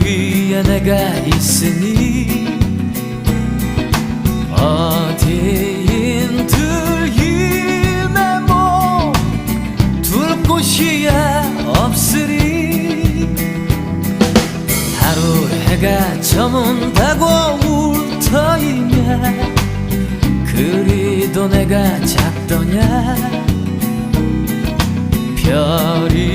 위에 내가 있으니 어디인 들 이내 몸둘 곳이야 없으리. 하루 해가 저문다고 울터이냐. 그리도 내가 작더냐. 별이